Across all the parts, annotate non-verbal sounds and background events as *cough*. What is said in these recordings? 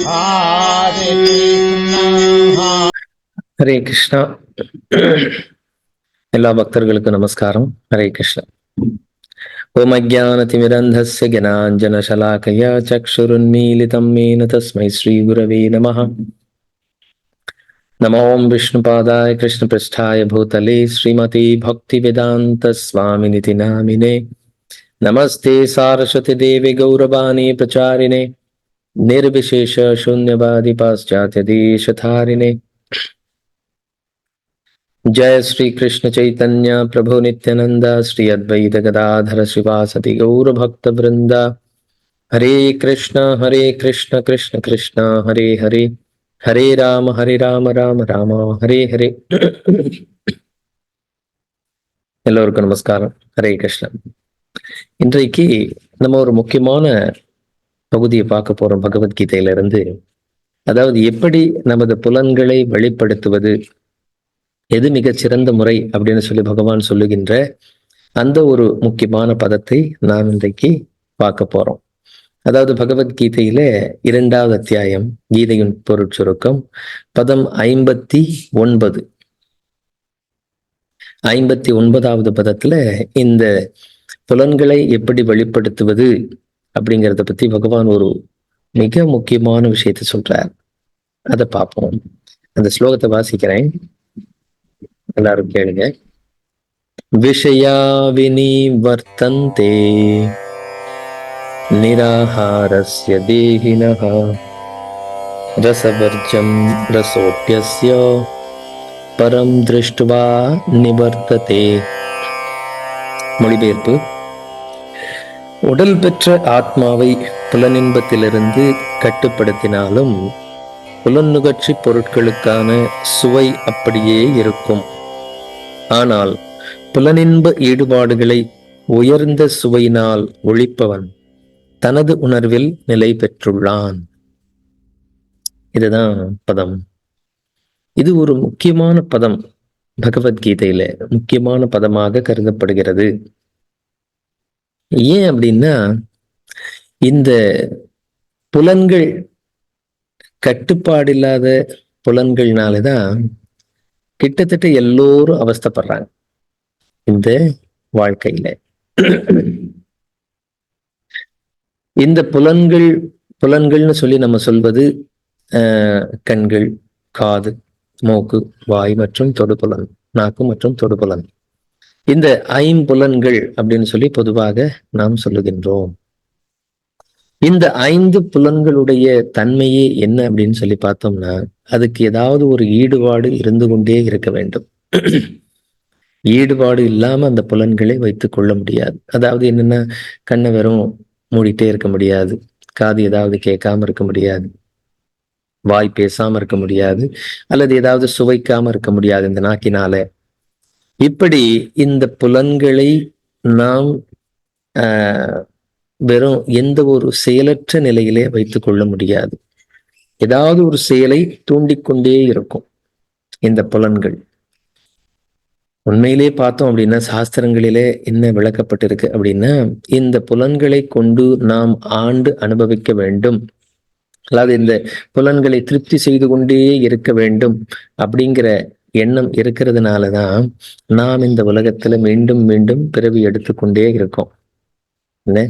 Hare Krishna, Hare Krishna எல்லா பக்தர்களுக்கும் நமஸ்காரம் ஹரே கிருஷ்ணா ஓம் அஜானதிமிரந்தஸ்ய ஜனாஞ்சன சலாக்கயா சக்ஷுருன்மீலிதம் மேன தஸ்மை ஸ்ரீ குரவே நமः நமோ விஷ்ணுபாதாய கிருஷ்ணபிருஷ்டாய பூதலே ஸ்ரீமதி பக்திவேதாந்த स्वामिनिति नामिने नमस्ते सारस्वती देवी गौरवाणी प्रचारिणे निर्विशेष शून्यवादी पाश्चात्य देशधारिणे जय श्री कृष्ण चैतन्य प्रभु नित्यानंद श्री अद्वैत गदाधर शिवासति गौर भक्त वृंदा हरे कृष्ण हरे कृष्ण कृष्ण कृष्ण हरे हरे हरे राम हरे राम राम राम हरे हरे எல்லோருக்கும் நமஸ்காரம் ஹரே கிருஷ்ணன் இன்றைக்கு நம்ம ஒரு முக்கியமான பகுதியை பார்க்க போறோம் பகவத்கீதையில இருந்து அதாவது எப்படி நமது புலன்களை வெளிப்படுத்துவது எது மிகச் சிறந்த முறை அப்படின்னு சொல்லி பகவான் சொல்லுகின்ற அந்த ஒரு முக்கியமான பதத்தை நாம் இன்றைக்கு பார்க்க போறோம். அதாவது பகவத்கீதையில இரண்டாவது அத்தியாயம் கீதையின் பொருட்சுருக்கம் பதம் ஐம்பத்தி ஒன்பது. ஐம்பத்தி ஒன்பதாவது பதத்துல இந்த புலன்களை எப்படி வெளிப்படுத்துவது அப்படிங்கிறத பத்தி பகவான் ஒரு மிக முக்கியமான விஷயத்தை சொல்றார். அதை பார்ப்போம். அந்த ஸ்லோகத்தை வாசிக்கிறேன். எல்லாரும் கேளுங்க. விஷயா வினிவர்த்தந்தே நிராகாரஸ்ய தேகினः ரசவர்ஜம் ரசோப்பியஸ்ய பரம் திருஷ்டுவா நிவர்த்ததே. மொழிபெயர்ப்பு உடல் பெற்ற ஆத்மாவை புலனின்பத்திலிருந்து கட்டுப்படுத்தினாலும் புலநுகர்ச்சி பொருட்களுக்கான சுவை அப்படியே இருக்கும். ஆனால் புலனின்ப ஈடுபாடுகளை உயர்ந்த சுவையினால் ஒழிப்பவன் தனது உணர்வில் நிலை பெற்றுள்ளான். இதுதான் பதம். இது ஒரு முக்கியமான பதம். பகவத்கீதையில முக்கியமான பதமாக கருதப்படுகிறது. ஏன் அப்படின்னா இந்த புலன்கள் கட்டுப்பாடில்லாத புலன்கள்னாலதான் கிட்டத்தட்ட எல்லோரும் அவஸ்தைப்படுறாங்க இந்த வாழ்க்கையில. இந்த புலன்கள் புலன்கள்னு சொல்லி நம்ம சொல்வது ஆஹ் கண்கள் காது மூக்கு வாய் மற்றும் தொடுபுலன் நாக்கு மற்றும் தொடுபுலன். இந்த ஐம்புலன்கள் அப்படின்னு சொல்லி பொதுவாக நாம் சொல்லுகின்றோம். இந்த ஐந்து புலன்களுடைய தன்மையே என்ன அப்படின்னு சொல்லி பார்த்தோம்னா அதுக்கு ஏதாவது ஒரு ஈடுபாடு இருந்து கொண்டே இருக்க வேண்டும். ஈடுபாடு இல்லாம அந்த புலன்களை வைத்துக் கொள்ள முடியாது. அதாவது என்னன்னா கண்ணை வெறும் மூடிட்டே இருக்க முடியாது. காது ஏதாவது கேட்காம இருக்க முடியாது. வாய் பேசாம இருக்க முடியாது. அல்லது ஏதாவது சுவைக்காம இருக்க முடியாது இந்த நாக்கினால. இப்படி இந்த புலன்களை நாம் ஆஹ் வெறும் எந்த ஒரு செயலற்ற நிலையிலே வைத்துக் கொள்ள முடியாது. ஏதாவது ஒரு செயலை தூண்டிக்கொண்டே இருக்கும் இந்த புலன்கள். உண்மையிலே பார்த்தோம் அப்படின்னா சாஸ்திரங்களிலே என்ன விளக்கப்பட்டிருக்கு அப்படின்னா இந்த புலன்களை கொண்டு நாம் ஆண்டு அனுபவிக்க வேண்டும். அதாவது இந்த புலன்களை திருப்தி செய்து கொண்டே இருக்க வேண்டும் அப்படிங்கிற எண்ணம் இருக்கிறதுனாலதான் நாம் இந்த உலகத்துல மீண்டும் மீண்டும் பிறவி எடுத்துக்கொண்டே இருக்கோம். என்ன?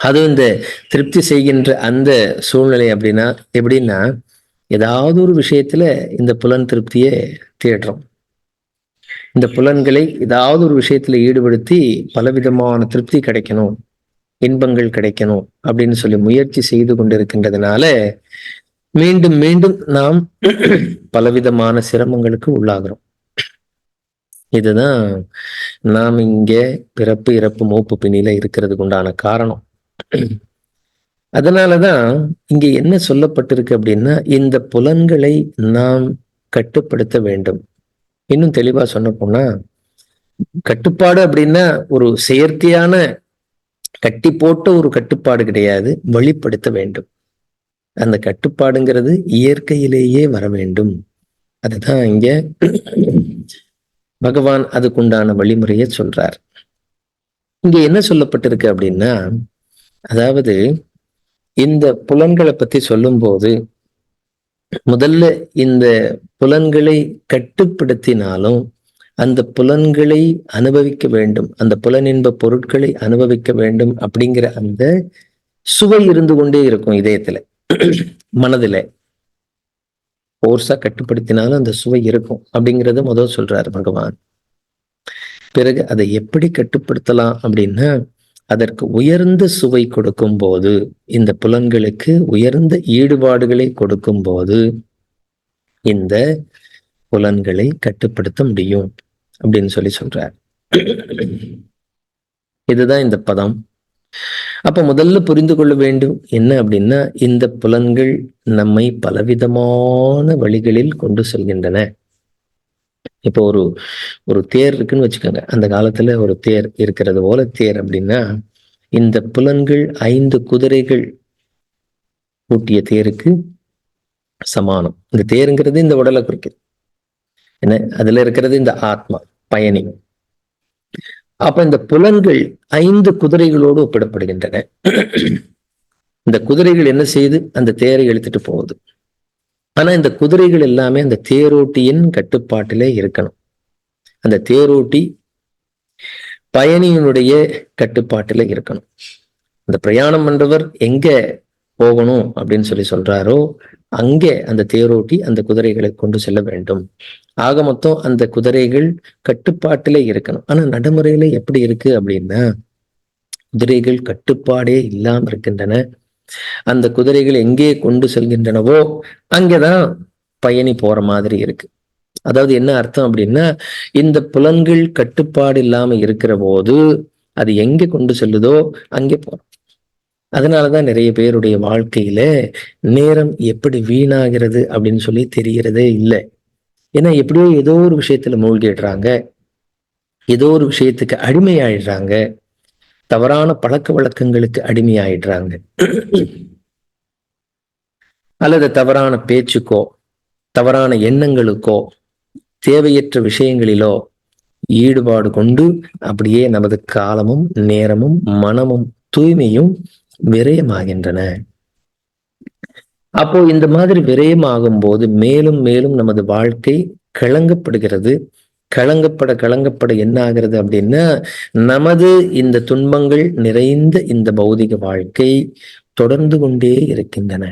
அது இந்த திருப்தி செய்கின்ற அந்த சூழ்நிலை அப்படின்னா எப்படின்னா ஏதாவது ஒரு விஷயத்துல இந்த புலன் திருப்தியை தேடுறோம். இந்த புலன்களை ஏதாவது ஒரு விஷயத்துல ஈடுபடுத்தி பலவிதமான திருப்தி கிடைக்கணும் இன்பங்கள் கிடைக்கணும் அப்படின்னு சொல்லி முயற்சி செய்து கொண்டிருக்கின்றதுனால மீண்டும் மீண்டும் நாம் பலவிதமான சிரமங்களுக்கு உள்ளாகிறோம். இதுதான் நாம் இங்கே பிறப்பு இறப்பு மூப்பு பிணியில இருக்கிறதுக்கு உண்டான காரணம். அதனாலதான் இங்க என்ன சொல்லப்பட்டிருக்கு அப்படின்னா இந்த புலன்களை நாம் கட்டுப்படுத்த வேண்டும். இன்னும் தெளிவா சொன்ன போனா கட்டுப்பாடு அப்படின்னா ஒரு செயற்கையான கட்டி போட்ட ஒரு கட்டுப்பாடு கிடையாது வழிப்படுத்த வேண்டும். அந்த கட்டுப்பாடுங்கிறது இயற்கையிலேயே வர வேண்டும். அதுதான் இங்க பகவான் அதுக்குண்டான வழிமுறையை சொல்றார். இங்க என்ன சொல்லப்பட்டிருக்கு அப்படின்னா அதாவது இந்த புலன்களை பத்தி சொல்லும்போது முதல்ல இந்த புலன்களை கட்டுப்படுத்தினாலும் அந்த புலன்களை அனுபவிக்க வேண்டும் அந்த புலனின்ப பொருட்களை அனுபவிக்க வேண்டும் அப்படிங்கிற அந்த சுவை இருந்து கொண்டே இருக்கும் இதயத்துல. மனதுல ஃபோர்ஸாக கட்டுப்படுத்தினாலும் அந்த சுவை இருக்கும். அப்படிங்கிறது முதல் சொல்றாரு பகவான். பிறகு அதை எப்படி கட்டுப்படுத்தலாம் அப்படின்னா அதற்கு உயர்ந்த சுவை கொடுக்கும் போது இந்த புலன்களுக்கு உயர்ந்த ஈடுபாடுகளை கொடுக்கும் போது இந்த புலன்களை கட்டுப்படுத்த முடியும் அப்படின்னு சொல்லி சொல்றார். இதுதான் இந்த பதம். அப்ப முதல்ல புரிந்து கொள்ள வேண்டும் என்ன அப்படின்னா இந்த புலன்கள் நம்மை பலவிதமான வழிகளில் கொண்டு செல்கின்றன. இப்போ ஒரு ஒரு தேர் இருக்குன்னு வச்சுக்கோங்க. அந்த காலத்துல ஒரு தேர் இருக்கிறது போல தேர் அப்படின்னா இந்த புலன்கள் ஐந்து குதிரைகள் கூட்டிய தேருக்கு சமானம். இந்த தேருங்கிறது இந்த உடலை குறிக்குது. என்ன? அதுல இருக்கிறது இந்த ஆத்மா பயணி. அப்ப இந்த புலன்கள் ஐந்து குதிரைகளோடு ஒப்பிடப்படுகின்றன. இந்த குதிரைகள் என்ன செய்து அந்த தேரை இழுத்துட்டு போகுது. ஆனா இந்த குதிரைகள் எல்லாமே அந்த தேரோட்டியின் கட்டுப்பாட்டிலே இருக்கணும். அந்த தேரோட்டி பயணியினுடைய கட்டுப்பாட்டில இருக்கணும். அந்த பிரயாணம் பண்றவர் எங்க போகணும் அப்படின்னு சொல்லி சொல்றாரோ அங்கே அந்த தேரோட்டி அந்த குதிரைகளை கொண்டு செல்ல வேண்டும். ஆக மொத்தம் அந்த குதிரைகள் கட்டுப்பாட்டிலே இருக்கணும். ஆனா நடைமுறையில எப்படி இருக்கு அப்படின்னா குதிரைகள் கட்டுப்பாடே இல்லாம இருக்கின்றன. அந்த குதிரைகள் எங்கே கொண்டு செல்கின்றனவோ அங்கேதான் பயணி போற மாதிரி இருக்கு. அதாவது என்ன அர்த்தம் அப்படின்னா இந்த புலன்கள் கட்டுப்பாடு இல்லாம இருக்கிற போது அது எங்க கொண்டு செல்லுதோ அங்கே போறோம் அதனாலதான் நிறைய பேருடைய வாழ்க்கையில நேரம் எப்படி வீணாகிறது அப்படின்னு சொல்லி தெரிகிறதே இல்லை. ஏன்னா எப்படியோ ஏதோ ஒரு விஷயத்துல மூழ்கிடுறாங்க. ஏதோ ஒரு விஷயத்துக்கு அடிமையாயிடுறாங்க. தவறான பழக்க வழக்கங்களுக்கு அடிமையாயிடுறாங்க. அல்லது தவறான பேச்சுக்கோ தவறான எண்ணங்களுக்கோ தேவையற்ற விஷயங்களிலோ ஈடுபாடு கொண்டு அப்படியே நமது காலமும் நேரமும் மனமும் தூய்மையும் விரயமாகின்றன. அப்போ இந்த மாதிரி விரயமாகும் போது மேலும் மேலும் நமது வாழ்க்கை கிளங்கப்படுகிறது கலங்கப்பட கலங்கப்பட என்ன ஆகிறது அப்படின்னா நமது இந்த துன்பங்கள் நிறைந்த இந்த பௌதிக வாழ்க்கை தொடர்ந்து கொண்டே இருக்கின்றன.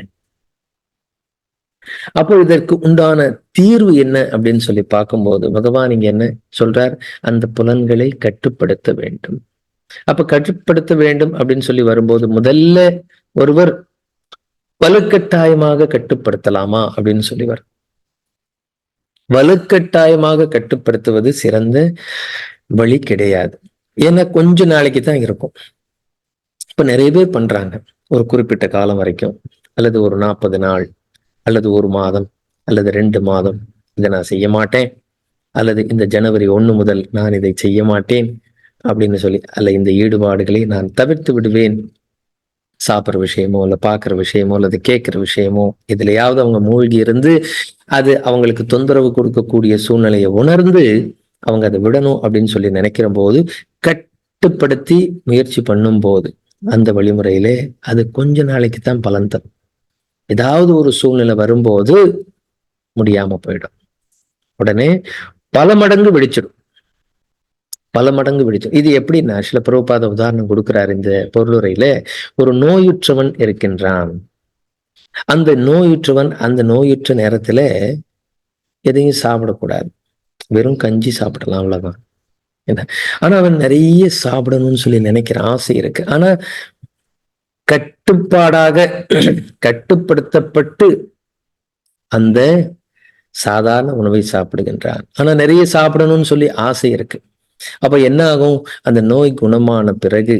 அப்போ இதற்கு உண்டான தீர்வு என்ன அப்படின்னு சொல்லி பார்க்கும்போது பகவான் இங்க என்ன சொல்றார்? அந்த புலன்களை கட்டுப்படுத்த வேண்டும். அப்ப கட்டுப்படுத்த வேண்டும் அப்படின்னு சொல்லி வரும்போது முதல்ல ஒருவர் வலுக்கட்டாயமாக கட்டுப்படுத்தலாமா அப்படின்னு சொல்லி வரும். வலுக்கட்டாயமாக கட்டுப்படுத்துவது சிறந்த வழி கிடையாது. ஏன்னா கொஞ்ச நாளைக்கு தான் இருக்கும். இப்ப நிறைய பேர் பண்றாங்க. ஒரு குறிப்பிட்ட காலம் வரைக்கும். அல்லது ஒரு நாற்பது நாள். அல்லது ஒரு மாதம். அல்லது ரெண்டு மாதம். இதை நான் செய்ய மாட்டேன். அல்லது இந்த ஜனவரி ஒண்ணு முதல் நான் இதை செய்ய மாட்டேன். அப்படின்னு சொல்லி அல்ல இந்த ஈடுபாடுகளை நான் தவிர்த்து விடுவேன். சாப்பிட்ற விஷயமோ இல்லை பார்க்குற விஷயமோ அல்லது கேட்குற விஷயமோ இதுலையாவது அவங்க மூழ்கி இருந்து அது அவங்களுக்கு தொந்தரவு கொடுக்கக்கூடிய சூழ்நிலையை உணர்ந்து அவங்க அதை விடணும் அப்படின்னு சொல்லி நினைக்கிற போது கட்டுப்படுத்தி முயற்சி பண்ணும் போது அந்த வழிமுறையிலே அது கொஞ்ச நாளைக்கு தான் பலன் தரும். ஏதாவது ஒரு சூழ்நிலை வரும்போது முடியாம போயிடும். உடனே பல மடங்கு வெடிச்சிடும். பல மடங்கு பிடிச்சோம் இது எப்படின்னா சில பிரபுபாத உதாரணம் கொடுக்கிறார் இந்த பொருளுரையில. ஒரு நோயுற்றவன் இருக்கின்றான். அந்த நோயுற்றவன் அந்த நோயுற்ற நேரத்துல எதையும் சாப்பிடக்கூடாது. வெறும் கஞ்சி சாப்பிடலாம் அவ்வளவுதான். என்ன? ஆனா அவன் நிறைய சாப்பிடணும்னு சொல்லி நினைக்கிற ஆசை இருக்கு. ஆனா கட்டுப்பாடாக கட்டுப்படுத்தப்பட்டு அந்த சாதாரண உணவை சாப்பிடுகின்றான். ஆனா நிறைய சாப்பிடணும்னு சொல்லி ஆசை இருக்கு. அப்ப என்ன ஆகும் அந்த நோய் குணமான பிறகு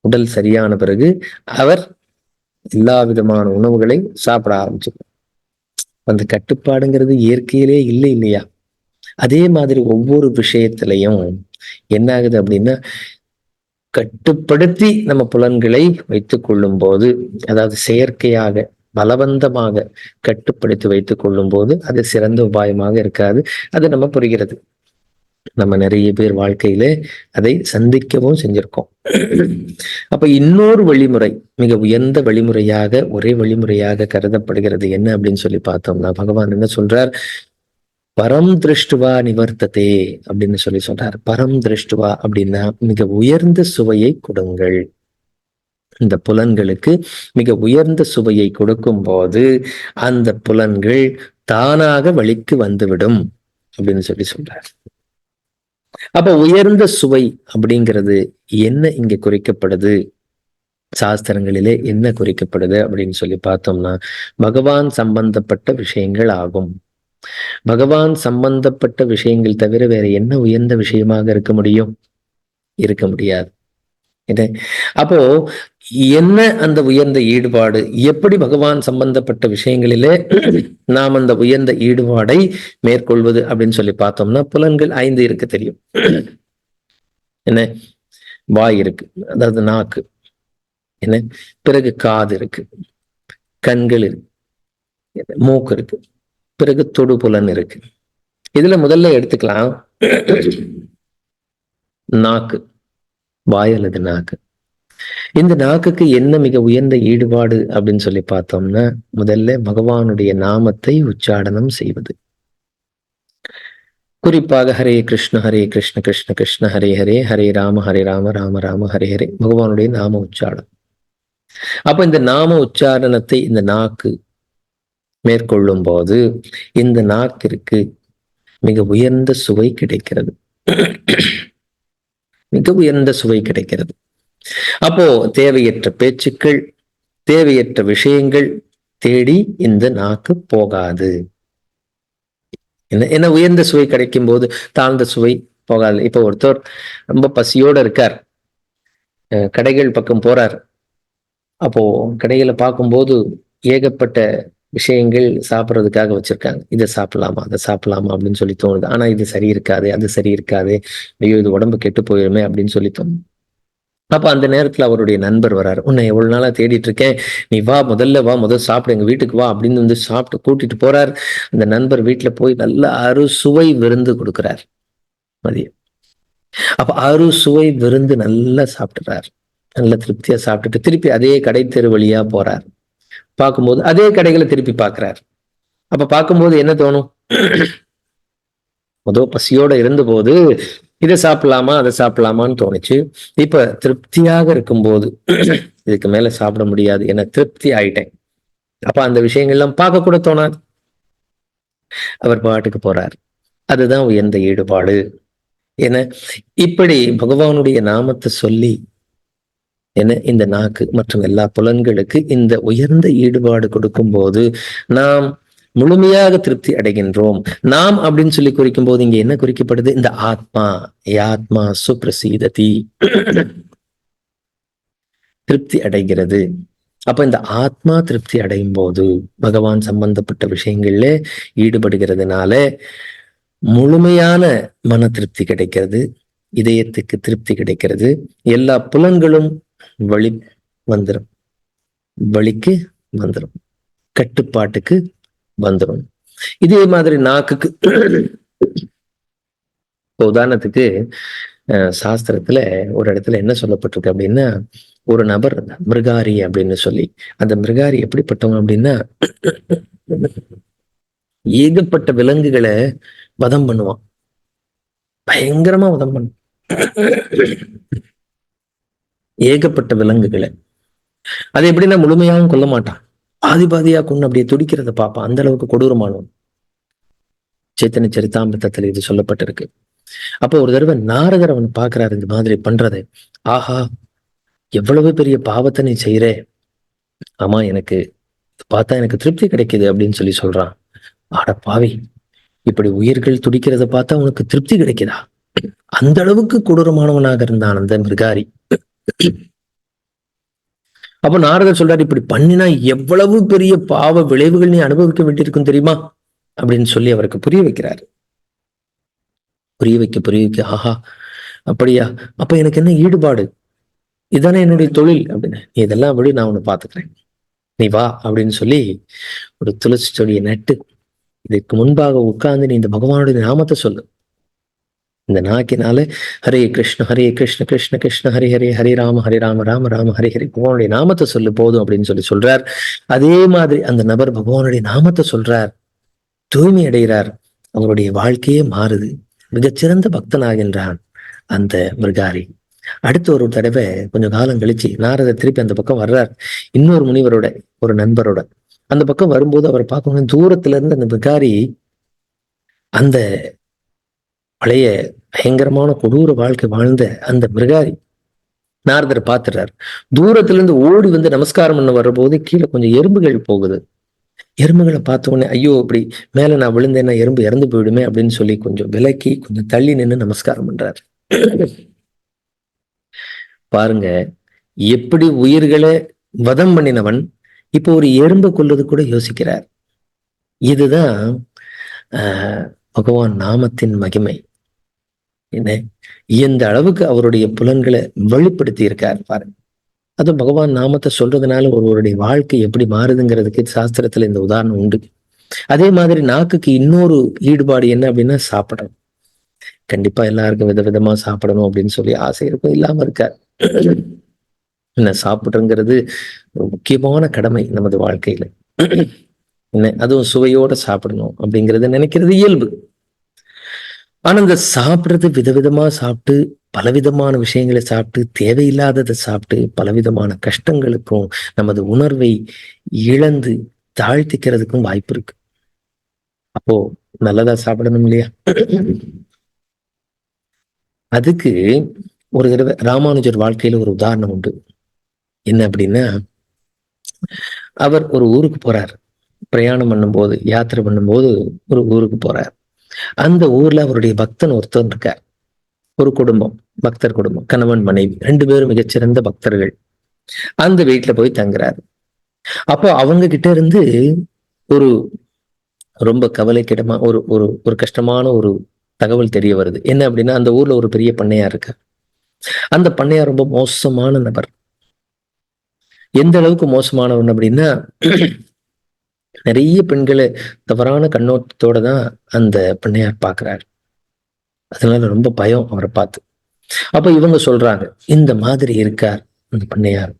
உடல் சரியான பிறகு அவர் எல்லா விதமான உணவுகளை சாப்பிட ஆரம்பிச்சிடும் அந்த கட்டுப்பாடுங்கிறது இயற்கையிலே இல்லை இல்லையா? அதே மாதிரி ஒவ்வொரு விஷயத்திலையும் என்ன ஆகுது அப்படின்னா கட்டுப்படுத்தி நம்ம புலன்களை வைத்துக் கொள்ளும் போது அதாவது செயற்கையாக பலவந்தமாக கட்டுப்படுத்தி வைத்துக் கொள்ளும் போது அது சிறந்த உபாயமாக இருக்காது. அது நம்ம புரிகிறது. நம்ம நிறைய பேர் வாழ்க்கையில அதை சந்திக்கவும் செஞ்சிருக்கோம். அப்ப இன்னொரு வழிமுறை மிக உயர்ந்த வழிமுறையாக ஒரே வழிமுறையாக கருதப்படுகிறது என்ன அப்படின்னு சொல்லி பார்த்தோம்னா பகவான் என்ன சொல்றார்? பரம் திருஷ்டுவா நிவர்த்ததே அப்படின்னு சொல்லி சொல்றார். பரம் திருஷ்டுவா அப்படின்னா மிக உயர்ந்த சுவையை கொடுங்கள். இந்த புலன்களுக்கு மிக உயர்ந்த சுவையை கொடுக்கும் போது அந்த புலன்கள் தானாக வழிக்கு வந்துவிடும் அப்படின்னு சொல்லி சொல்றார். அப்ப உயர்ந்த சுவை அப்படிங்கிறது என்ன இங்க குறிக்கப்படுது? சாஸ்திரங்களிலே என்ன குறிக்கப்படுது அப்படின்னு சொல்லி பார்த்தோம்னா பகவான் சம்பந்தப்பட்ட விஷயங்கள் ஆகும். பகவான் சம்பந்தப்பட்ட விஷயங்கள் தவிர வேற என்ன உயர்ந்த விஷயமாக இருக்க முடியும்? இருக்க முடியாது. இது அப்போ என்ன அந்த உயர்ந்த ஈடுபாடு? எப்படி பகவான் சம்பந்தப்பட்ட விஷயங்களிலே நாம் அந்த உயர்ந்த ஈடுபாடை மேற்கொள்வது அப்படின்னு சொல்லி பார்த்தோம்னா புலன்கள் ஐந்து இருக்கு தெரியும். என்ன? வாய் இருக்கு அதாவது நாக்கு. என்ன? பிறகு காது இருக்கு கண்கள் இருக்கு மூக்கு இருக்கு பிறகு தொடு புலன் இருக்கு. இதுல முதல்ல எடுத்துக்கலாம். நாக்கு வாய் அல்லது நாக்கு. இந்த நாக்குக்கு என்ன மிக உயர்ந்த ஈடுபாடு அப்படின்னு சொல்லி பார்த்தோம்னா முதல்ல பகவானுடைய நாமத்தை உச்சாடனம் செய்வது. குறிப்பாக ஹரே கிருஷ்ண ஹரே கிருஷ்ண கிருஷ்ண கிருஷ்ண ஹரே ஹரே ஹரே ராம ஹரே ராம ராம ராம ஹரே ஹரே பகவானுடைய நாம உச்சாரணம் அப்ப இந்த நாம உச்சாரணத்தை இந்த நாக்கு மேற்கொள்ளும் போது இந்த நாக்கிற்கு மிக உயர்ந்த சுவை கிடைக்கிறது. மிக உயர்ந்த சுவை கிடைக்கிறது. அப்போ தேவையற்ற பேச்சுக்கள் தேவையற்ற விஷயங்கள் தேடி இந்த நாக்கு போகாது. என்ன என்ன உயர்ந்த சுவை கிடைக்கும் போது தாழ்ந்த சுவை போகாது. இப்ப ஒருத்தர் ரொம்ப பசியோட இருக்கார். அஹ் கடைகள் பக்கம் போறார். அப்போ கடைகளை பார்க்கும்போது ஏகப்பட்ட விஷயங்கள் சாப்பிட்றதுக்காக வச்சிருக்காங்க. இதை சாப்பிடலாமா அதை சாப்பிடலாமா அப்படின்னு சொல்லி தோணுது. ஆனா இது சரி இருக்காது அது சரி இருக்காது ஐயோ இது உடம்பு கெட்டு போயிருமே அப்படின்னு சொல்லி தோணும் அப்போ அந்த நேரத்தில் அவருடைய நண்பர் வராரு. உன்னை எவ்வளோ நாளாக தேடிட்டு இருக்கேன். நீ வா முதல்ல வா முதல் சாப்பிடு. எங்கள் வீட்டுக்கு வா அப்படின்னு வந்து சாப்பிட்டு கூட்டிட்டு போறார். அந்த நண்பர் வீட்டில் போய் நல்ல அறுசுவை விருந்து கொடுக்குறார். மதியம். அப்ப அறுசுவை விருந்து நல்லா சாப்பிட்டுறார். நல்லா திருப்தியாக சாப்பிட்டுட்டு திருப்பி அதே கடை தெரு வழியாக போறார். பார்க்கும்போது அதே கடைகளை திருப்பி பார்க்கிறார். அப்போ பார்க்கும்போது என்ன தோணும்? *clears throat* முதல் பசியோட இருந்தபோது இதை சாப்பிடலாமா அதை சாப்பிடலாமான்னு தோணுச்சு. இப்ப திருப்தியாக இருக்கும்போது *clears throat* இதுக்கு மேல சாப்பிட முடியாது என திருப்தி ஆயிட்டேன். அப்ப அந்த விஷயங்கள்லாம் பார்க்க கூட தோணாது. அவர் பாட்டுக்கு போறார். அதுதான் உயர்ந்த ஈடுபாடு என இப்படி பகவானுடைய நாமத்தை சொல்லி என இந்த நாக்கு மற்றும் எல்லா புலன்களுக்கு இந்த உயர்ந்த ஈடுபாடு கொடுக்கும்போது நாம் முழுமையாக திருப்தி அடைகின்றோம். நாம் அப்படின்னு சொல்லி குறிக்கும் போது இங்க என்ன குறிக்கப்படுது? இந்த ஆத்மா ஆத்மா சுப்ரசீததி. திருப்தி அடைகிறது. அப்ப இந்த ஆத்மா திருப்தி அடையும் போது பகவான் சம்பந்தப்பட்ட விஷயங்கள்ல ஈடுபடுகிறதுனால முழுமையான மன திருப்தி கிடைக்கிறது. இதயத்துக்கு திருப்தி கிடைக்கிறது. எல்லா புலன்களும் வழி வந்துடும் வழிக்கு வந்துடும் கட்டுப்பாட்டுக்கு வந்துடும் இதே மாதிரி நாக்குக்கு இப்போ உதாரணத்துக்கு சாஸ்திரத்துல ஒரு இடத்துல என்ன சொல்லப்பட்டிருக்கு அப்படின்னா ஒரு நபர் மிருகாரி அப்படின்னு சொல்லி அந்த மிருகாரி எப்படிப்பட்டவங்க அப்படின்னா ஏகப்பட்ட விலங்குகளை வதம் பண்ணுவான். பயங்கரமா வதம் பண்ணுவான். ஏகப்பட்ட விலங்குகளை. அது எப்படின்னா முழுமையாகவும் கொல்ல மாட்டான். பாதி பாதியா கொண்டு அப்படியே துடிக்கிறத பார்ப்பான் அந்த அளவுக்கு கொடூரமானவன் சேத்தன சரித்தாமிரத்தில் இது சொல்லப்பட்டிருக்கு. அப்போ ஒரு தடவை நாரதர் அவன் பாக்குறாரு இந்த மாதிரி பண்றதை. ஆஹா எவ்வளவு பெரிய பாவத்தை நீ செய்யற. ஆமா எனக்கு பார்த்தா எனக்கு திருப்தி கிடைக்குது அப்படின்னு சொல்லி சொல்றான். ஆட பாவி இப்படி உயிர்கள் துடிக்கிறத பார்த்தா உனக்கு திருப்தி கிடைக்குதா? அந்த அளவுக்கு கொடூரமானவனாக இருந்தான் அந்த மிருகாரி. அப்ப நாரதர் சொல்றாரு இப்படி பண்ணினா எவ்வளவு பெரிய பாவ விளைவுகள் நீ அனுபவிக்க வேண்டியிருக்கும் தெரியுமா? அப்படின்னு சொல்லி அவருக்கு புரிய வைக்கிறாரு. புரிய வைக்க புரிய வைக்க ஆஹா அப்படியா? அப்ப எனக்கு என்ன ஈடுபாடு? இதானே என்னுடைய தொழில் அப்படின்னு. நீ இதெல்லாம் விட நான் உன்னை பாத்துக்கிறேன் நீ வா அப்படின்னு சொல்லி ஒரு துளசி செடியை நட்டு இதற்கு முன்பாக உட்கார்ந்து நீ இந்த பகவானுடைய நாமத்தை சொல்லு. இந்த நாக்கினால ஹரே கிருஷ்ண ஹரே கிருஷ்ண கிருஷ்ண கிருஷ்ண ஹரி ஹரி ஹரி ராம ஹரி ராம ராம ராம ஹரி ஹரி. பகவானுடைய நாமத்தை சொல்லு போதும் அப்படின்னு சொல்லி சொல்றார். அதே மாதிரி அந்த நபர் பகவானுடைய நாமத்தை சொல்றார். தூய்மை அடைகிறார். அவருடைய வாழ்க்கையே மாறுது. மிகச்சிறந்த பக்தனாகின்றான் அந்த மிருகாரி. அடுத்து ஒரு தடவை கொஞ்சம் காலம் கழிச்சு நாரதர் திருப்பி அந்த பக்கம் வர்றார். இன்னொரு முனிவரோட ஒரு நண்பரோட. அந்த பக்கம் வரும்போது அவர் பார்க்கணும் தூரத்துல இருந்து அந்த மிருகாரி அந்த பழைய பயங்கரமான கொடூர வாழ்க்கை வாழ்ந்த அந்த மிருகாரி நாரதர் பார்த்துறார். தூரத்துல இருந்து ஓடி வந்து நமஸ்காரம் பண்ண வரும்போது கீழே கொஞ்சம் எறும்புகள் போகுது. எறும்புகளை பார்த்த உடனே ஐயோ இப்படி மேல நான் விழுந்தேன்னா எறும்பு இறந்து போயிடுமே அப்படின்னு சொல்லி கொஞ்சம் விலக்கி கொஞ்சம் தள்ளி நின்று நமஸ்காரம் பண்றார். பாருங்க எப்படி உயிர்களை வதம் பண்ணினவன் இப்போ ஒரு எறும்பு கொல்றது கூட யோசிக்கிறார். இதுதான் ஆஹ், பகவான் நாமத்தின் மகிமை. என்ன? அளவுக்கு அவருடைய புலன்களை வெளிப்படுத்தி இருக்கார் பாருங்க. அது பகவான் நாமத்தை சொல்றதுனால ஒருவருடைய வாழ்க்கை எப்படி மாறுதுங்கிறதுக்கு சாஸ்திரத்துல இந்த உதாரணம் உண்டு. அதே மாதிரி நாக்குக்கு இன்னொரு ஈடுபாடு என்ன அப்படின்னா சாப்பிடணும். கண்டிப்பா எல்லாருக்கும் விதவிதமா சாப்பிடணும் அப்படின்னு சொல்லி ஆசை இருக்கும் இல்லாம இருக்கார் என்ன சாப்பிடுங்கிறது முக்கியமான கடமை நமது வாழ்க்கையில. என்ன அதுவும் சுவையோட சாப்பிடணும் அப்படிங்கறத நினைக்கிறது இயல்பு. ஆனா இந்த சாப்பிடுறது விதவிதமா சாப்பிட்டு பலவிதமான விஷயங்களை சாப்பிட்டு தேவையில்லாததை சாப்பிட்டு பலவிதமான கஷ்டங்களுக்கும் நமது உணர்வை இழந்து தாழ்த்திக்கிறதுக்கும் வாய்ப்பு இருக்கு. அப்போ நல்லதா சாப்பிடணும் இல்லையா? அதுக்கு ஒரு தடவை ராமானுஜர் வாழ்க்கையில ஒரு உதாரணம் உண்டு. என்ன அப்படின்னா அவர் ஒரு ஊருக்கு போறாரு. பிரயாணம் பண்ணும்போது யாத்திரை பண்ணும்போது ஒரு ஊருக்கு போறார். அந்த ஊர்ல அவருடைய பக்தன் ஒருத்தன் இருக்கார். ஒரு குடும்பம் பக்தர் குடும்பம் கணவன் மனைவி ரெண்டு பேரும் மிகச்சிறந்த பக்தர்கள். அந்த வீட்டுல போய் தங்குறாரு. அப்போ அவங்க கிட்ட இருந்து ஒரு ரொம்ப கவலைக்கிடமா ஒரு ஒரு ஒரு கஷ்டமான ஒரு தகவல் தெரிய வருது. என்ன அப்படின்னா அந்த ஊர்ல ஒரு பெரிய பண்ணையா இருக்கு அந்த பண்ணையார் ரொம்ப மோசமான நபர். எந்த அளவுக்கு மோசமானவன் அப்படின்னா நிறைய பெண்களை தவறான கண்ணோட்டத்தோட தான் அந்த பண்ணையார் பார்க்கிறார் அதனால ரொம்ப பயம் அவரை பார்த்து. அப்ப இவங்க சொல்றாங்க இந்த மாதிரி இருக்கார் அந்த பண்ணையார்.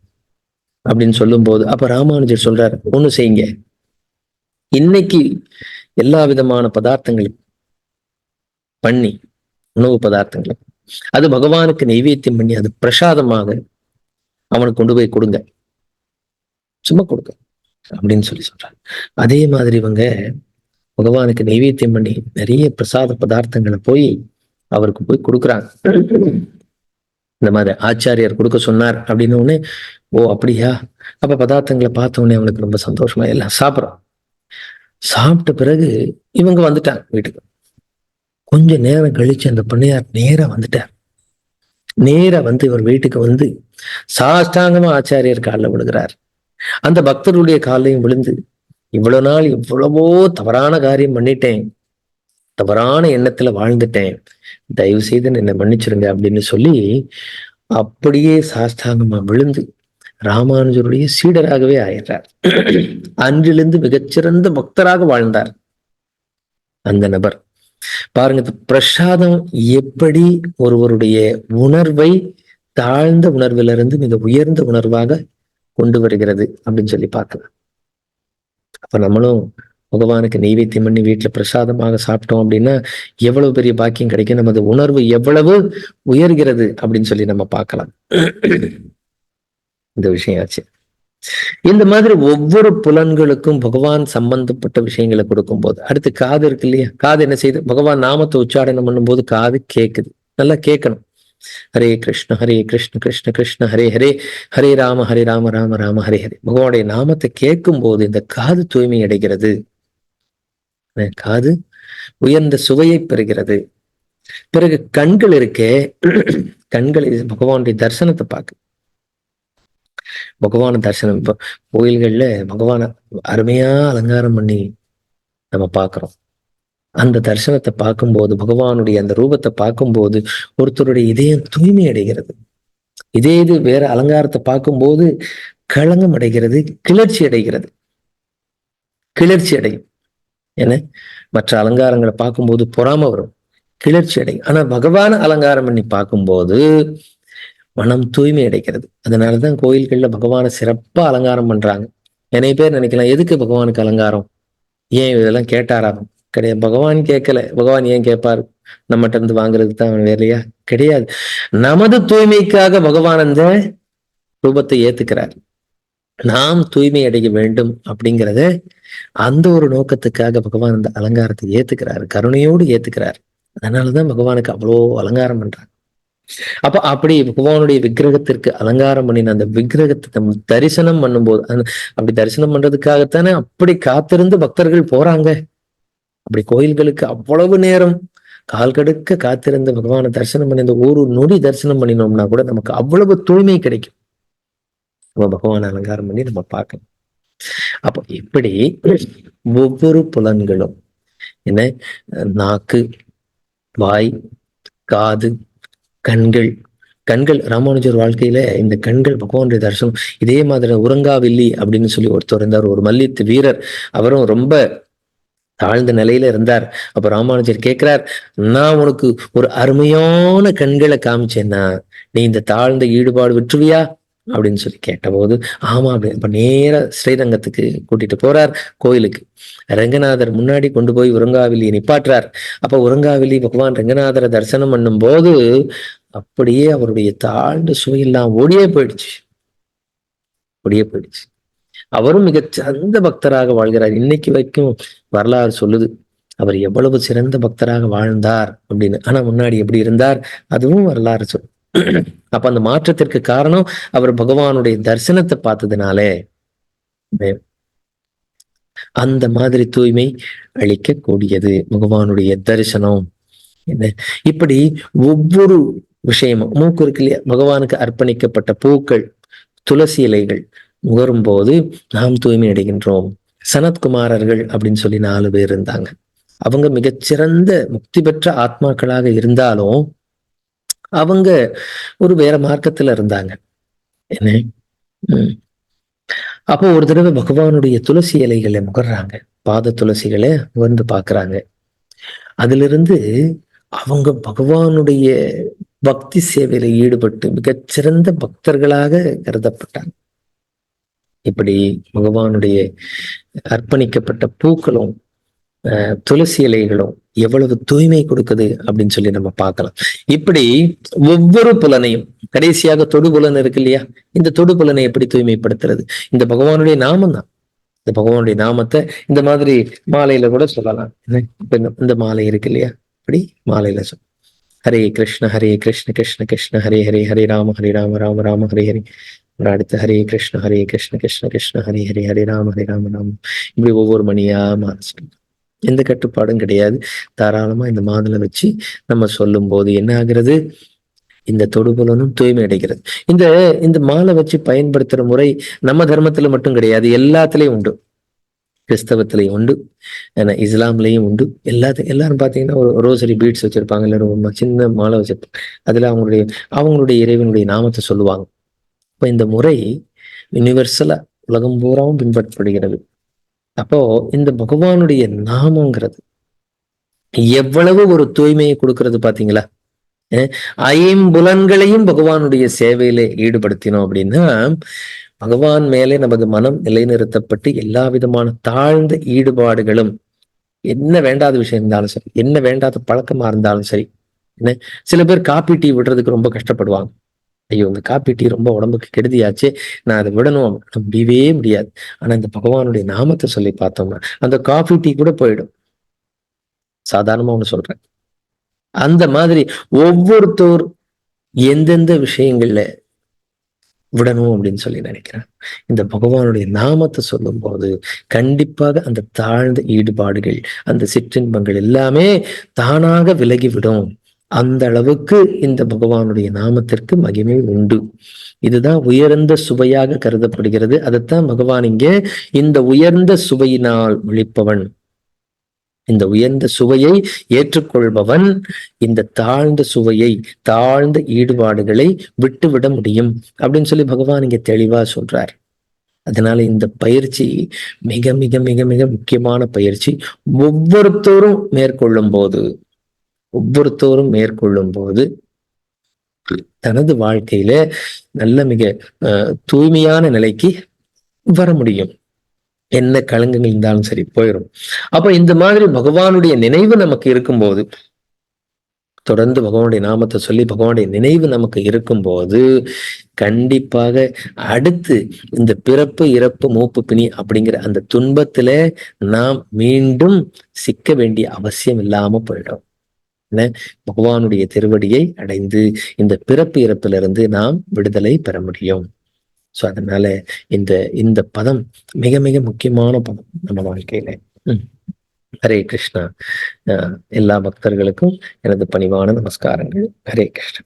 அப்படின்னு சொல்லும்போது அப்ப ராமானுஜர் சொல்றாரு ஒண்ணு செய்யுங்க. இன்னைக்கு எல்லா விதமான பதார்த்தங்களும் பண்ணி உணவு பதார்த்தங்களை அது பகவானுக்கு நைவேத்தியம் பண்ணி அது பிரசாதமாக அவனுக்கு கொண்டு போய் கொடுங்க. சும்மா கொடுங்க. அப்படின்னு சொல்லி சொல்றாங்க. அதே மாதிரி இவங்க பகவானுக்கு நைவேத்தியம் பண்ணி நிறைய பிரசாத பதார்த்தங்களை போய் அவருக்கு போய் கொடுக்குறாங்க. இந்த மாதிரி ஆச்சாரியார் கொடுக்க சொன்னார் அப்படின்னு உடனே ஓ அப்படியா? அப்ப பதார்த்தங்களை பார்த்த உடனே அவனுக்கு ரொம்ப சந்தோஷமா எல்லாம் சாப்பிட்றோம் சாப்பிட்ட பிறகு இவங்க வந்துட்டாங்க வீட்டுக்கு. கொஞ்ச நேரம் கழிச்சு அந்த பண்ணையார் நேரா வந்துட்டார். நேரா வந்து இவர் வீட்டுக்கு வந்து சாஷ்டாங்கமா ஆச்சாரியர் காலில் விடுகிறார் அந்த பக்தருடைய காலையும் விழுந்து இவ்வளவு நாள் இவ்வளவோ தவறான காரியம் பண்ணிட்டேன். தவறான எண்ணத்துல வாழ்ந்துட்டேன். தயவு செய்து என்னை மன்னிச்சிருங்க அப்படின்னு சொல்லி அப்படியே சாஸ்தாங்கமா விழுந்து ராமானுஜருடைய சீடராகவே ஆயிடுறார். அன்றிலிருந்து மிகச்சிறந்த பக்தராக வாழ்ந்தார். அந்த நபர். பாருங்க பிரசாதம் எப்படி ஒருவருடைய உணர்வை தாழ்ந்த உணர்விலிருந்து மிக உயர்ந்த உணர்வாக கொண்டு வருகிறது அப்படின்னு சொல்லி பார்க்கலாம். அப்ப நம்மளும் பகவானுக்கு நெய்வேத்தியம் பண்ணி வீட்டுல பிரசாதமாக சாப்பிட்டோம் அப்படின்னா எவ்வளவு பெரிய பாக்கியம் கிடைக்கும்? நமது உணர்வு எவ்வளவு உயர்கிறது அப்படின்னு சொல்லி நம்ம பார்க்கலாம். இந்த விஷயம் ஆச்சு. இந்த மாதிரி ஒவ்வொரு புலன்களுக்கும் பகவான் சம்பந்தப்பட்ட விஷயங்களை கொடுக்கும் போது அடுத்து காது இருக்கு இல்லையா? காது என்ன செய்யுது? பகவான் நாமத்தை உச்சாரணம் பண்ணும்போது காது கேக்குது. நல்லா கேட்கணும் ஹரே கிருஷ்ண ஹரே கிருஷ்ண கிருஷ்ண கிருஷ்ண ஹரே ஹரே. ஹரே ராம ஹரே ராம ராம ராம ஹரே ஹரே. பகவானுடைய நாமத்தை கேட்கும் போது இந்த காது தூய்மை அடைகிறது. காது உயர்ந்த சுவையை பெறுகிறது. பிறகு கண்கள் இருக்கே கண்கள் பகவானுடைய தரிசனத்தை பார்க்கு. பகவான தரிசனம் இப்போ கோயில்கள்ல பகவான அருமையா அலங்காரம் பண்ணி நம்ம பார்க்கிறோம். அந்த தரிசனத்தை பார்க்கும்போது பகவானுடைய அந்த ரூபத்தை பார்க்கும்போது ஒருத்தருடைய இதயம் தூய்மை அடைகிறது. இதே இது வேற அலங்காரத்தை பார்க்கும்போது களங்கம் அடைகிறது கிளர்ச்சி அடைகிறது. கிளர்ச்சி அடையும். என்ன? மற்ற அலங்காரங்களை பார்க்கும்போது பொறாம வரும். கிளர்ச்சி அடையும். ஆனா பகவான அலங்காரம் பண்ணி பார்க்கும்போது மனம் தூய்மை அடைக்கிறது அதனாலதான் கோயில்கள்ல பகவானை சிறப்பா அலங்காரம் பண்றாங்க. நிறைய பேர் நினைக்கலாம். எதுக்கு பகவானுக்கு அலங்காரம்? ஏன் இதெல்லாம் கேட்டாராகும் கிடையாது. பகவான் கேட்கல. பகவான் ஏன் கேட்பாரு? நம்மகிட்ட இருந்து வாங்குறதுக்கு தான் வேலையா? கிடையாது. நமது தூய்மைக்காக பகவான் அந்த ரூபத்தை ஏத்துக்கிறார். நாம் தூய்மை அடைய வேண்டும் அப்படிங்கிறத அந்த ஒரு நோக்கத்துக்காக பகவான் அந்த அலங்காரத்தை ஏத்துக்கிறாரு. கருணையோடு ஏத்துக்கிறார். அதனாலதான் பகவானுக்கு அவ்வளோ அலங்காரம் பண்றாங்க அப்ப அப்படி பகவானுடைய விக்கிரகத்திற்கு அலங்காரம் பண்ணின அந்த விக்கிரகத்தை நம்ம தரிசனம் பண்ணும்போது போது அப்படி தரிசனம் பண்றதுக்காகத்தானே அப்படி காத்திருந்து பக்தர்கள் போறாங்க? அப்படி கோயில்களுக்கு அவ்வளவு நேரம் கால் கடுக்க காத்திருந்த பகவானை தரிசனம் பண்ணி இந்த ஒரு நொடி தரிசனம் பண்ணினோம்னா கூட நமக்கு அவ்வளவு தூய்மை கிடைக்கும். நம்ம பகவானை அலங்காரம் பண்ணி நம்ம பார்க்கணும். அப்போ இப்படி ஒவ்வொரு புலன்களும் என்ன? நாக்கு வாய் காது கண்கள் கண்கள் ராமானுஜர் வாழ்க்கையில இந்த கண்கள் பகவானுடைய தரிசனம் இதே மாதிரி உறங்காவில்லி அப்படின்னு சொல்லி ஒருத்தர் இருந்தார். ஒரு மல்யுத்த வீரர். அவரும் ரொம்ப தாழ்ந்த நிலையில இருந்தார். அப்ப ராமானுஜர் கேட்கிறார் நான் உனக்கு ஒரு அருமையான கண்களை காமிச்சேன்னா நீ இந்த தாழ்ந்த ஈடுபாடு விட்டுருவியா? அப்படின்னு சொல்லி கேட்டபோது ஆமா அப்படி. அப்ப நேரா ஸ்ரீரங்கத்துக்கு கூட்டிட்டு போறார் கோயிலுக்கு. ரங்கநாதர் முன்னாடி கொண்டு போய் உரங்காவிலியை நிப்பாட்டுறார். அப்ப உரங்காவிலி பகவான் ரங்கநாதரை தரிசனம் பண்ணும் போது அப்படியே அவருடைய தாழ்ந்த சுவையெல்லாம் ஓடியே போயிடுச்சு. ஓடியே போயிடுச்சு. அவரும் மிகச்சிறந்த பக்தராக வாழ்கிறார். இன்னைக்கு வரைக்கும் வரலாறு சொல்லுது அவர் எவ்வளவு சிறந்த பக்தராக வாழ்ந்தார் அப்படின்னு. ஆனா முன்னாடி எப்படி இருந்தார் அதுவும் வரலாறு சொல்லு அப்ப அந்த மாற்றத்திற்கு காரணம் அவர் பகவானுடைய தரிசனத்தை பார்த்ததுனாலே. அந்த மாதிரி தூய்மை அளிக்கக்கூடியது பகவானுடைய தரிசனம். என்ன? இப்படி ஒவ்வொரு விஷயமும் மூக்கு இருக்கு இல்லையா? பகவானுக்கு அர்ப்பணிக்கப்பட்ட பூக்கள் துளசி இலைகள் நுகரும்போது நாம் தூய்மை அடைகின்றோம். சனத்குமாரர்கள் அப்படின்னு சொல்லி நாலு பேர் இருந்தாங்க. அவங்க மிகச்சிறந்த முக்தி பெற்ற ஆத்மாக்களாக இருந்தாலும் அவங்க ஒரு வேற மார்க்கத்துல இருந்தாங்க. என்ன? உம். அப்போ ஒரு தடவை பகவானுடைய துளசி இலைகளை முகர்றாங்க பாத துளசிகளை முகர்ந்து பாக்குறாங்க அதிலிருந்து அவங்க பகவானுடைய பக்தி சேவையில ஈடுபட்டு மிகச்சிறந்த பக்தர்களாக கருதப்பட்டாங்க. இப்படி பகவானுடைய அர்ப்பணிக்கப்பட்ட பூக்களும் அஹ், துளசி இலைகளும் எவ்வளவு தூய்மை கொடுக்குது அப்படின்னு சொல்லி நம்ம பார்க்கலாம். இப்படி ஒவ்வொரு புலனையும் கடைசியாக தொடுபுலன் இருக்கு இல்லையா? இந்த தொடுபுலனை எப்படி தூய்மைப்படுத்துறது? இந்த பகவானுடைய நாமம் தான் இந்த பகவானுடைய நாமத்தை இந்த மாதிரி மாலையில கூட சொல்லலாம். இந்த- மாலை இருக்கு இல்லையா? இப்படி மாலையில சொல்ல ஹரே கிருஷ்ண ஹரே கிருஷ்ண கிருஷ்ண கிருஷ்ண ஹரே ஹரே ஹரே ராம ஹரே ராம ராம ராம ஹரே ஹரே. அப்புறம் அடுத்து ஹரே கிருஷ்ண ஹரே கிருஷ்ண கிருஷ்ண கிருஷ்ண ஹரே ஹரே ஹரே ராம ஹரே ராம ராம். இப்படி ஒவ்வொரு மணியா மாறிச்சிட்டு எந்த கட்டுப்பாடும் கிடையாது. தாராளமா இந்த மாதுளை வச்சு நம்ம சொல்லும் போது என்ன ஆகிறது? இந்த தொடுபலனும் தூய்மை அடைகிறது. இந்த இந்த மாலை வச்சு பயன்படுத்துற முறை நம்ம தர்மத்துல மட்டும் கிடையாது. எல்லாத்துலயும் உண்டு. கிறிஸ்தவத்திலையும் உண்டு. ஏன்னா இஸ்லாம்லயும் உண்டு. எல்லாத்து எல்லாரும் பாத்தீங்கன்னா ஒரு ரோசரி பீட்ஸ் வச்சிருப்பாங்க. இல்லை ஒரு சின்ன மாலை வச்சிருப்பாங்க. அதுல அவங்களுடைய அவங்களுடைய இறைவனுடைய நாமத்தை சொல்லுவாங்க. இப்போ இந்த முறை யுனிவர்சலா உலகம் பூராவும் பின்பற்றப்படுகிறது. அப்போ இந்த பகவானுடைய நாமங்கிறது எவ்வளவு ஒரு தூய்மையை கொடுக்கிறது பாத்தீங்களா? ஐம்புலன்களையும் பகவானுடைய சேவையில ஈடுபடுத்தினோம் அப்படின்னா பகவான் மேலே நமது மனம் நிலைநிறுத்தப்பட்டு எல்லா விதமான தாழ்ந்த ஈடுபாடுகளும் என்ன வேண்டாத விஷயம் இருந்தாலும் சரி என்ன வேண்டாத பழக்கமா இருந்தாலும் சரி என்ன சில பேர் காப்பி டீ விடுறதுக்கு ரொம்ப கஷ்டப்படுவாங்க. ஐயோ இந்த காப்பி டீ ரொம்ப உடம்புக்கு கெடுதியாச்சே நான் அதை விடணும் முடியவே முடியாது. ஆனா இந்த பகவானுடைய நாமத்தை சொல்லி பார்த்தோம்னா அந்த காஃபி டீ கூட போயிடும். சாதாரணமா ஒண்ணு சொல்றேன். அந்த மாதிரி ஒவ்வொருத்தோர் எந்தெந்த விஷயங்கள்ல விடணும் அப்படின்னு சொல்லி நினைக்கிறேன் இந்த பகவானுடைய நாமத்தை சொல்லும் போது கண்டிப்பாக அந்த தாழ்ந்த ஈடுபாடுகள் அந்த சிற்றின்பங்கள் எல்லாமே தானாக விலகிவிடும். அந்த அளவுக்கு இந்த பகவானுடைய நாமத்திற்கு மகிமை உண்டு. இதுதான் உயர்ந்த சுவையாக கருதப்படுகிறது. அதைத்தான் பகவான் இங்கே இந்த உயர்ந்த சுவையினால் ஒழிப்பவன் இந்த உயர்ந்த சுவையை ஏற்றுக்கொள்பவன் இந்த தாழ்ந்த சுவையை தாழ்ந்த ஈடுபாடுகளை விட்டுவிட முடியும் அப்படின்னு சொல்லி பகவான் இங்க தெளிவா சொல்றார். அதனால இந்த பயிற்சி மிக மிக மிக மிக முக்கியமான பயிற்சி. ஒவ்வொருத்தரும் மேற்கொள்ளும் போது ஒவ்வொருத்தோரும் மேற்கொள்ளும் போது தனது வாழ்க்கையில நல்ல மிக அஹ், தூய்மையான நிலைக்கு வர முடியும். என்ன களங்கங்கள் இருந்தாலும் சரி போயிடும் அப்ப இந்த மாதிரி பகவானுடைய நினைவு நமக்கு இருக்கும்போது தொடர்ந்து பகவானுடைய நாமத்தை சொல்லி பகவானுடைய நினைவு நமக்கு இருக்கும்போது கண்டிப்பாக அடுத்து இந்த பிறப்பு இறப்பு மூப்பு பிணி அப்படிங்கிற அந்த துன்பத்துல நாம் மீண்டும் சிக்க வேண்டிய அவசியம் இல்லாம போயிடும். பகவானுடைய திருவடியை அடைந்து இந்த பிறப்பு இறப்பிலிருந்து நாம் விடுதலை பெற முடியும். சோ அதனால இந்த இந்த பதம் மிக மிக முக்கியமான பதம் நம்ம வாழ்க்கையில. ஹரே கிருஷ்ணா. எல்லா பக்தர்களுக்கும் எனது பணிவான நமஸ்காரங்கள். ஹரே கிருஷ்ணா.